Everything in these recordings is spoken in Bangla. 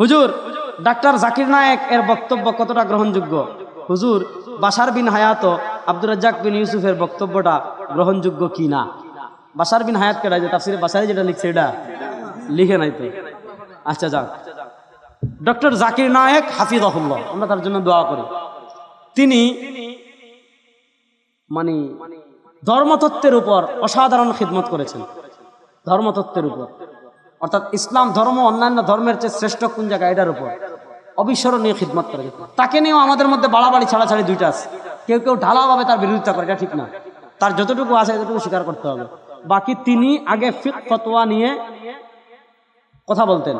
হুজুর, ডাক্তার জাকির নায়েক এর বক্তব্য কতটা গ্রহণযোগ্য? হুজুর বাসার বিন হায়াত আব্দুর রাজ্জাক বিন ইউসুফের বক্তব্যটা গ্রহণযোগ্য কি না? বাসার বিন হায়াত কেটা যে তাফসিরে বাসারে যেটা লিখছে, এটা লিখে নাই তো? আচ্ছা যাক। ডক্টর জাকির নায়েক হাফিজাহুল্লাহ, আমরা তার জন্য দোয়া করি। তিনি মানে ধর্মতত্ত্বের উপর অসাধারণ খিদমত করেছেন। ধর্মতত্ত্বের উপর। অর্থাৎ ইসলাম ধর্ম অন্যান্য ধর্মের চেয়ে শ্রেষ্ঠ কোন জায়গা? এটার উপর। অবিস্মরণীয় খিদমত করে তাকে নিয়েও আমাদের মধ্যে বাড়াবাড়ি, ছাড়াছাড়ি দুইটা আছে। কেউ কেউ ঢালাওভাবে তার বিরোধিতা করে, এটা ঠিক না। তার যতটুকু আছে এতটুকু স্বীকার করতে হবে। বাকি তিনি আগে ফিক, ফতোয়া নিয়ে কথা বলতেন।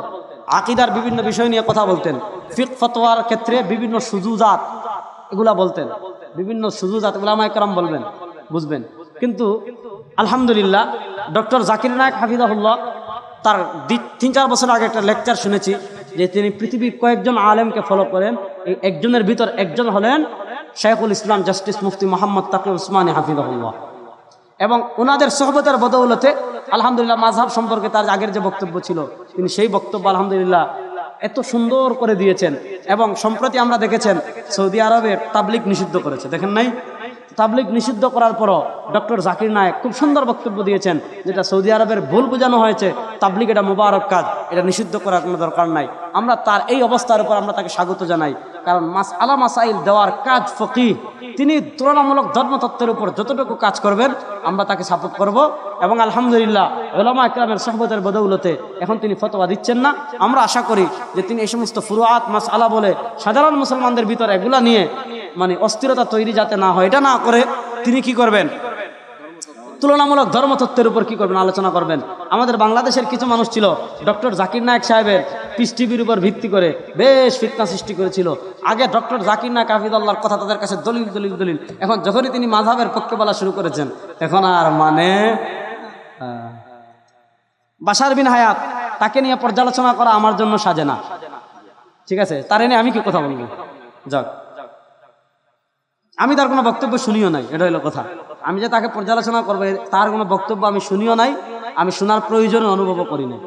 আকিদার বিভিন্ন বিষয় নিয়ে কথা বলতেন। ফিক, ফতোয়ার ক্ষেত্রে বিভিন্ন সুজুজাত এগুলা বলতেন। বিভিন্ন সুজুজাত একরাম বলবেন, বুঝবেন। কিন্তু আলহামদুলিল্লাহ, ডক্টর জাকির নায়ক হাফিজাহুল্লাহ তার তিন চার বছর আগে একটা লেকচার শুনেছি যে তিনি পৃথিবীর কয়েকজন আলেমকে ফলো করেন। একজনের ভিতর একজন হলেন শেখুল ইসলাম জাস্টিস মুফতি মোহাম্মদ তাকি উসমানী হাফিজাহুল্লাহ। এবং ওনাদের সহবতের বদৌলতে আলহামদুলিল্লাহ মাঝহাব সম্পর্কে তার আগের যে বক্তব্য ছিল, তিনি সেই বক্তব্য আলহামদুলিল্লাহ এত সুন্দর করে দিয়েছেন এবং সম্প্রতি আমরা দেখেছেন সৌদি আরবে তাবলিক নিষিদ্ধ করেছে। দেখেন নাই? তাবলিক নিষিদ্ধ করার পরও ডক্টর জাকির নায়ক খুব সুন্দর বক্তব্য দিয়েছেন, যেটা সৌদি আরবের ভুল বোঝানো হয়েছে তাবলিক এটা মোবারক কাজ, এটা নিষিদ্ধ করার কোনো দরকার নাই। আমরা তার এই অবস্থার উপর আমরা তাকে স্বাগত জানাই, কারণ মাস আলা মাসাইল দেওয়ার কাজ ফকি তিনি তুলনামূলক ধর্মতত্ত্বের উপর যতটুকু কাজ করবেন, আমরা তাকে সাপোর্ট করব এবং আলহামদুলিল্লাহ ওলামা একরামের সহবতের বদৌলতে এখন তিনি ফতোয়া দিচ্ছেন না। আমরা আশা করি যে তিনি এই সমস্ত ফুরুয়াত মাস আলা বলে সাধারণ মুসলমানদের ভিতর এগুলা নিয়ে অস্থিরতা তৈরি যাতে না হয়, এটা না করে তিনি কি করবেন? তুলনামূলক ধর্মতত্ত্বের উপর কি করবেন? আলোচনা করবেন। আমাদের বাংলাদেশের কিছু মানুষ ছিল, ডক্টর জাকির নায়ক সাহেবের পিস উপর ভিত্তি করে বেশ ফিতনা সৃষ্টি করেছিল। আগে ডক্টর জাকির নায়ক হাফিদুল্লাহর কথা তাদের কাছে দলিল দলিল দলিল। এখন যখনই তিনি মাঝাবের পক্ষে বলা শুরু করেছেন, এখন আর মানে বাসার বিন হায়াত, তাকে নিয়ে পর্যালোচনা করা আমার জন্য সাজে না। ঠিক আছে? তার এনে আমি কি কথা বলব? যাক। আমি তার কোনো বক্তব্য শুনিও নাই, এটা হলো কথা। আমি যে তাকে পর্যালোচনা করব তার কোনো বক্তব্য আমি শুনিও নাই, আমি শোনার প্রয়োজন অনুভবও করি নাই।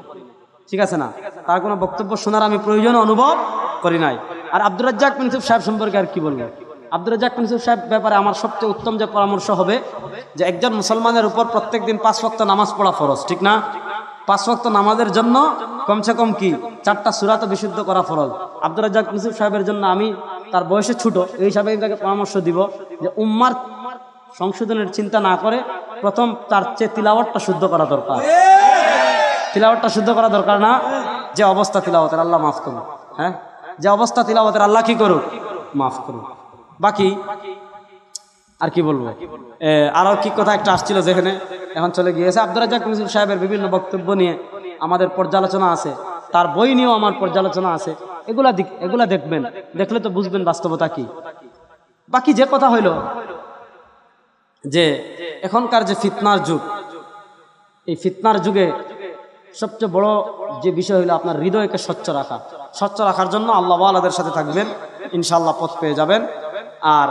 ঠিক আছে না? তার কোনো বক্তব্য শোনার আমি প্রয়োজন অনুভব করি নাই। আর আব্দুর রাজ্জাক মিনসুফ সাহেব সম্পর্কে আর কি বলব? আব্দুর রাজ্জাক মিনসুফ সাহেব ব্যাপারে আমার সবচেয়ে উত্তম যে পরামর্শ হবে, যে একজন মুসলমানের উপর প্রত্যেক দিন পাঁচ ওয়াক্ত নামাজ পড়া ফরজ, ঠিক না? পাঁচ ওয়াক্ত নামাজের জন্য কমসে কম কি? চারটা সুরাত বিশুদ্ধ করা ফরজ। আব্দুর রাজ্জাক মিনসুফ সাহেবের জন্য আমি তার বয়সে ছোট, এই হিসাবে তাকে পরামর্শ দিব যে উম্মার সংশোধনের চিন্তা না করে প্রথম তার চেয়ে তিলাওয়াতটা শুদ্ধ করা দরকার। তিলাওয়াতটা শুদ্ধ করা দরকার না, যে অবস্থা তিলাওয়াতের, আল্লাহ মাফ করুন হ্যাঁ? যে অবস্থা তিলাওয়াতের, আল্লাহ কি করুক? মাফ করুন বাকি, আর কি বলব? আরও আরও কি কথা একটা আসছিল যেখানে, এখন চলে গিয়েছে। আব্দুর রাজ্জাক মিসুল সাহেবের বিভিন্ন বক্তব্য নিয়ে আমাদের পর্যালোচনা আছে। তার বই নিয়েও আমার পর্যালোচনা আছে। এগুলা এগুলা দেখবেন। দেখলে তো বুঝবেন বাস্তবতা কি। বাকি যে কথা হইল যে এখনকার যে ফিতনার যুগ, এই ফিতনার যুগে সবচেয়ে বড় যে বিষয় হলো আপনার হৃদয়কে স্বচ্ছ রাখা। স্বচ্ছ রাখার জন্য আল্লাহ আলাদের সাথে থাকবেন। ইনশাল্লাহ পথ পেয়ে যাবেন। আর